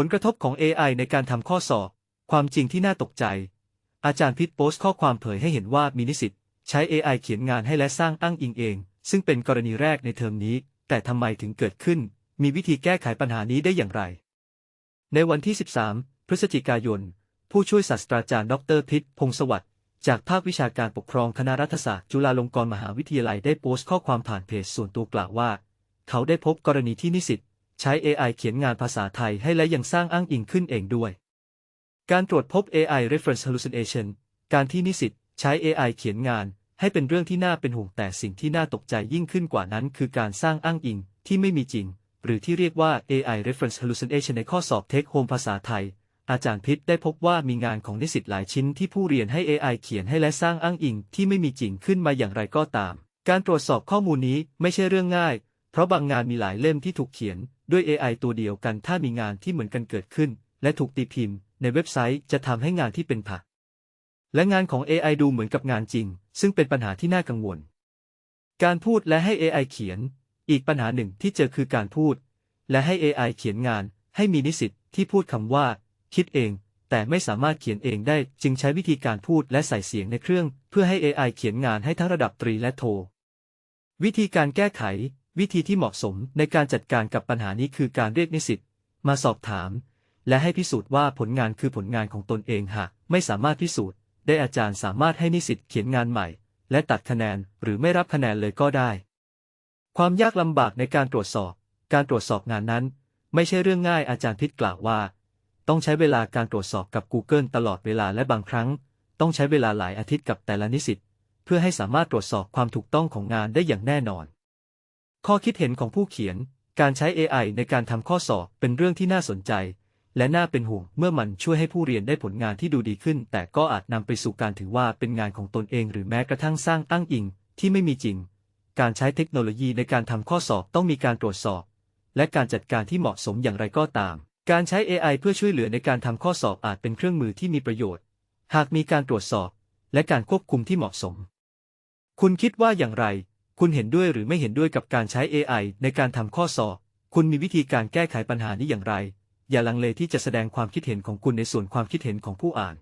ผลกระทบของ AI ในการทำข้อสอบ ความจริงที่น่าตกใจ อาจารย์พิษโพสต์ข้อความเผยให้เห็นว่ามีนิสิตใช้ AI เขียนงานให้และสร้างอ้างอิงเอง ซึ่งเป็นกรณีแรกในเทอมนี้ แต่ทำไมถึงเกิดขึ้น มีวิธีแก้ไขปัญหานี้ได้อย่างไร ในวันที่ 13 พฤศจิกายน ผู้ช่วยศาสตราจารย์ดรพิษพงศวัสดิ์จากภาควิชาการปกครองคณะรัฐศาสตร์จุฬาลงกรณ์มหาวิทยาลัยได้โพสต์ข้อความผ่านเพจส่วนตัวกล่าวว่า เขาได้พบกรณีที่นิสิต ใช้ AI เขียนงานภาษาไทยให้และยังสร้างอ้างอิงขึ้นเองด้วย การตรวจพบ AI reference hallucination การที่นิสิตใช้ AI เขียนงาน ให้เป็นเรื่องที่น่าเป็นห่วงแต่สิ่งที่น่าตกใจยิ่งขึ้นกว่านั้น คือการสร้างอ้างอิงที่ไม่มีจริง หรือที่เรียกว่า AI reference hallucination ในข้อสอบ Take Home ภาษาไทย อาจารย์พิษได้พบว่ามีงานของนิสิตหลายชิ้นที่ผู้เรียนให้ AI เขียนให้และสร้างอ้างอิงที่ไม่มีจริงขึ้นมาอย่างไรก็ตาม การตรวจสอบข้อมูลนี้ไม่ใช่เรื่องง่าย เพราะบางงานมีหลายเล่มที่ถูกเขียน ด้วย AI ตัวเดียวกันถ้ามีงานที่เหมือนกันเกิดขึ้น และถูกตีพิมพ์ ในเว็บไซต์จะทำให้งานที่เป็นผัก และงานของ AI ดูเหมือนกับงานจริง ซึ่งเป็นปัญหาที่น่ากังวล การพูดและให้ AI เขียน อีกปัญหาหนึ่งที่เจอคือการพูด และให้ AI เขียนงาน ให้มีนิสิตที่พูดคำว่า คิดเอง แต่ไม่สามารถเขียนเองได้ จึงใช้วิธีการพูดและใส่เสียงในเครื่อง เพื่อให้ AI เขียนงานให้ทั้งระดับตรีและโทวิธีการแก้ไข วิธีที่เหมาะสมในการจัดการกับปัญหานี้คือการเรียกนิสิตมาสอบถาม และให้พิสูจน์ว่าผลงานคือผลงานของตนเองหากไม่สามารถพิสูจน์ ได้อาจารย์สามารถให้นิสิตเขียนงานใหม่ และตัดคะแนนหรือไม่รับคะแนนเลยก็ได้ ความยากลำบากในการตรวจสอบ การตรวจสอบงานนั้น ไม่ใช่เรื่องง่ายอาจารย์พิษกล่าวว่า ต้องใช้เวลาการตรวจสอบกับ Google ตลอดเวลาและบางครั้ง ต้องใช้เวลาหลายอาทิตย์กับแต่ละนิสิตเพื่อให้สามารถตรวจสอบความถูกต้องของงานได้อย่างแน่นอน ข้อคิดเห็นของผู้เขียน การใช้ AI ในการทำข้อสอบเป็นเรื่องที่น่าสนใจ และน่าเป็นห่วงเมื่อมันช่วยให้ผู้เรียนได้ผลงานที่ดูดีขึ้น แต่ก็อาจนำไปสู่การถือว่าเป็นงานของตนเองหรือแม้กระทั่งสร้างอ้างอิงที่ไม่มีจริง การใช้เทคโนโลยีในการทำข้อสอบต้องมีการตรวจสอบ และการจัดการที่เหมาะสมอย่างไรก็ตาม การใช้ AI เพื่อช่วยเหลือในการทำข้อสอบอาจเป็นเครื่องมือที่มีประโยชน์ หากมีการตรวจสอบ และการควบคุมที่เหมาะสม คุณคิดว่าอย่างไร คุณเห็นด้วยหรือไม่เห็นด้วยกับการใช้ AI ในการทำข้อสอบ คุณมีวิธีการแก้ไขปัญหานี้อย่างไร อย่าลังเลที่จะแสดงความคิดเห็นของคุณในส่วนความคิดเห็นของผู้อ่าน